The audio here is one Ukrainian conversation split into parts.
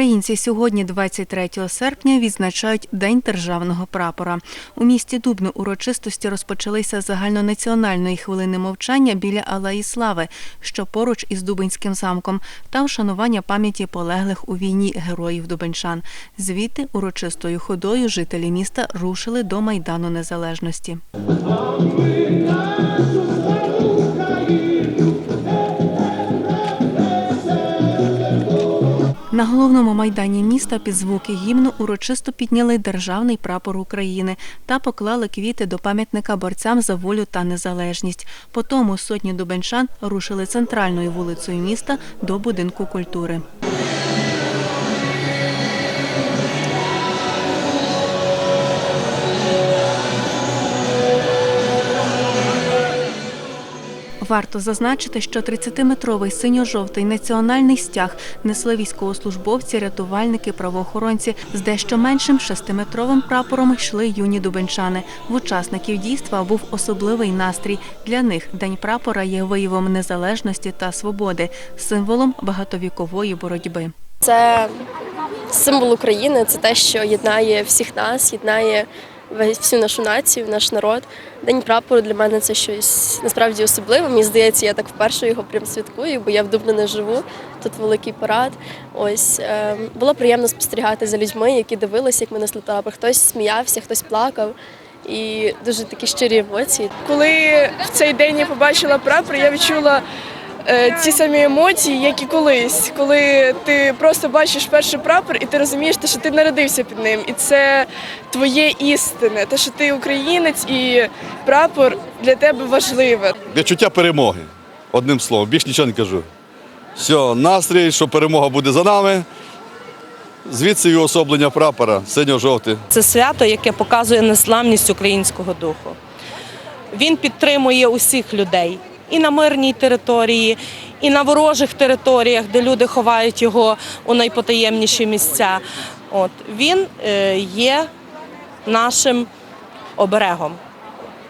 Українці сьогодні, 23 серпня, відзначають День державного прапора. У місті Дубно урочистості розпочалися загальнонаціональної хвилини мовчання біля Алеї Слави, що поруч із Дубинським замком, та вшанування пам'яті полеглих у війні героїв Дубенчан. Звідти урочистою ходою жителі міста рушили до Майдану Незалежності. Головному майдані міста під звуки гімну урочисто підняли державний прапор України та поклали квіти до пам'ятника борцям за волю та незалежність. По тому сотні дубенчан рушили центральною вулицею міста до будинку культури. Варто зазначити, що 30-метровий синьо-жовтий національний стяг несли військовослужбовці, рятувальники, правоохоронці. З дещо меншим 6-метровим прапором йшли юні дубенчани. В учасників дійства був особливий настрій. Для них День прапора є виявом незалежності та свободи, символом багатовікової боротьби. Це символ України, це те, що єднає всіх нас, єднає всю нашу націю, наш народ. День прапору для мене це щось насправді особливе. Мені здається, я так вперше його прям святкую, бо я в Дубно не живу. Тут великий парад. Ось е, було приємно спостерігати за людьми, які дивилися, як ми несли прапор. Хтось сміявся, хтось плакав. І дуже такі щирі емоції. Коли в цей день я побачила прапор, я відчула ті самі емоції, як і колись, коли ти просто бачиш перший прапор і ти розумієш, те, що ти народився під ним, і це твоє істине, те, що ти українець, і прапор для тебе важливе. відчуття перемоги. Одним словом, більш нічого не кажу. Все, настрій, що перемога буде за нами. Звідси і особлення прапора синьо-жовтий. Це свято, яке показує незламність українського духу. Він підтримує усіх людей і на мирній території, і на ворожих територіях, де люди ховають його у найпотаємніші місця. От він е, є нашим оберегом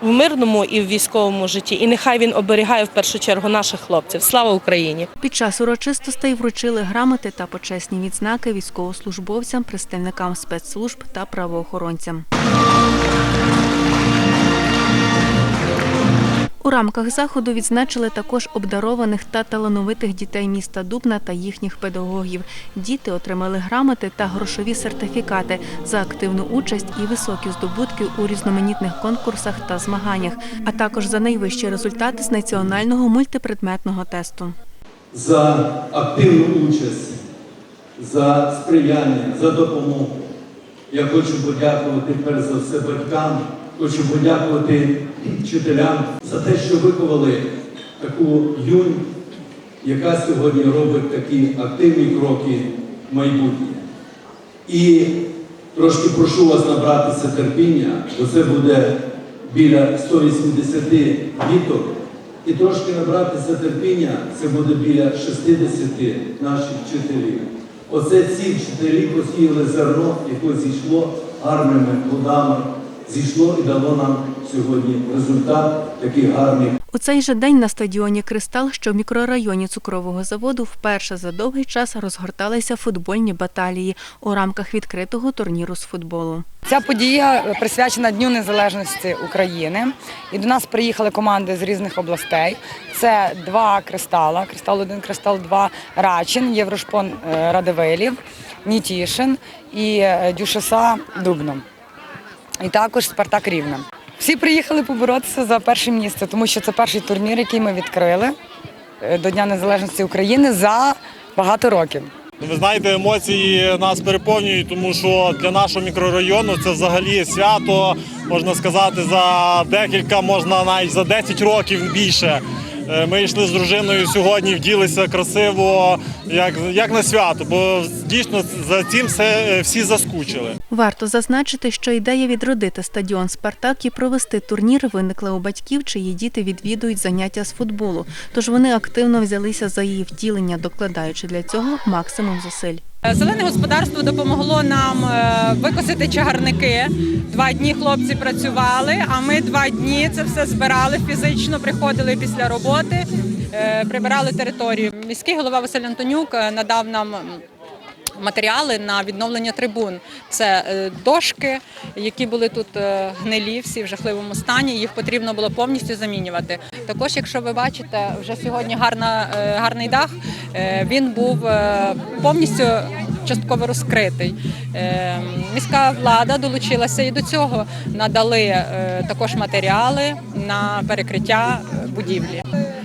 в мирному і в військовому житті. І нехай він оберігає в першу чергу наших хлопців. Слава Україні! Під час урочистостей вручили грамоти та почесні відзнаки військовослужбовцям, представникам спецслужб та правоохоронцям. У рамках заходу відзначили також обдарованих та талановитих дітей міста Дубна та їхніх педагогів. Діти отримали грамоти та грошові сертифікати за активну участь і високі здобутки у різноманітних конкурсах та змаганнях, а також за найвищі результати з національного мультипредметного тесту. за активну участь, за сприяння, за допомогу. Я хочу подякувати перш за все батькам, хочу подякувати вчителям за те, що виховали таку юнь, яка сьогодні робить такі активні кроки в майбутнє. І трошки прошу вас набратися терпіння, бо це буде біля 180 діток. І трошки набратися терпіння, це буде біля 60 наших вчителів. Оце ці вчителі посіяли зерно, яке зійшло гарними плодами, зійшло і дало нам сьогодні результат такий гарний. У цей же день на стадіоні Кристал, що в мікрорайоні цукрового заводу, вперше за довгий час розгорталися футбольні баталії у рамках відкритого турніру з футболу. Ця подія присвячена Дню Незалежності України. І до нас приїхали команди з різних областей. Це два кристала: Кристал 1, Кристал 2, Рачин, Єврошпон Радивилів, Нітішин і Дюшеса Дубно. І також Спартак Рівне. Всі приїхали поборотися за перше місце, тому що це перший турнір, який ми відкрили е, до Дня Незалежності України за багато років. Ви знаєте, емоції нас переповнюють, тому що для нашого мікрорайону це взагалі свято, можна сказати, за декілька, можна навіть за 10 років більше. Е, Ми йшли з дружиною сьогодні, вділися красиво, як, як на свято, бо дійсно за цим все, е, всі заскучили. Варто зазначити, що ідея відродити стадіон Спартак і провести турнір виникла у батьків, чиї діти відвідують заняття з футболу. Тож вони активно взялися за її втілення, докладаючи для цього максимум зусиль. Зелене господарство допомогло нам е, викосити чагарники. Два дні хлопці працювали, а ми два дні це все збирали фізично, приходили після роботи, е, прибирали територію. Міський голова Василь Антонюк е, надав нам матеріали на відновлення трибун. Це е, дошки, які були тут е, гнилі, всі в жахливому стані. Їх потрібно було повністю замінювати. Також, якщо ви бачите, вже сьогодні гарна, е, гарний дах. Він був повністю частково розкритий. Міська влада долучилася і до цього надали також матеріали на перекриття будівлі.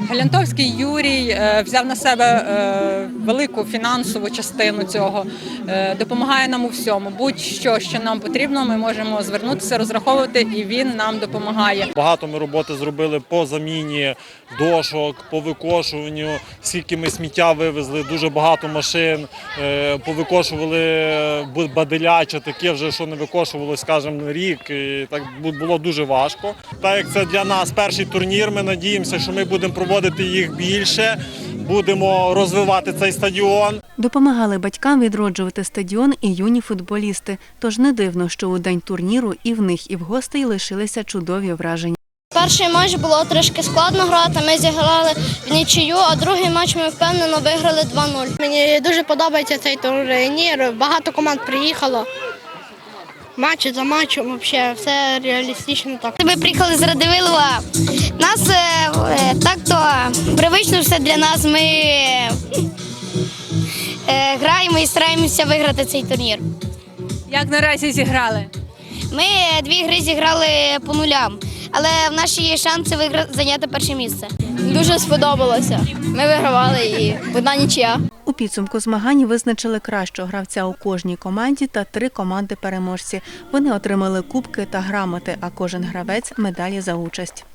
Галянтовський Юрій е, взяв на себе е, велику фінансову частину цього, е, допомагає нам у всьому. Будь-що, що нам потрібно, ми можемо звернутися, розраховувати, і він нам допомагає. Багато ми роботи зробили по заміні дошок, по викошуванню, скільки ми сміття вивезли, дуже багато машин, повикошували баделяча, таке вже, що не викошувалось, скажімо, рік. І так бу- було дуже важко. Так як це для нас перший турнір, ми надіємося, що ми будемо проводити їх більше, будемо розвивати цей стадіон. Допомагали батькам відроджувати стадіон і юні футболісти. Тож не дивно, що у день турніру і в них, і в гостей лишилися чудові враження. Перший матч було трошки складно грати. Ми зіграли в нічию, а другий матч ми впевнено виграли 2-0. Мені дуже подобається цей турнір. Багато команд приїхало. Матч за матчем, взагалі, все реалістично так. Ми приїхали з Радивилова. Нас е, е, так то привично все для нас. Ми е, граємо і стараємося виграти цей турнір. Як наразі зіграли? Ми дві гри зіграли по нулям, але в нас ще є шанси вигра... зайняти перше місце. Дуже сподобалося. Ми вигравали і одна нічия. У підсумку змагань визначили кращого гравця у кожній команді та три команди переможці. Вони отримали кубки та грамоти, а кожен гравець медалі за участь.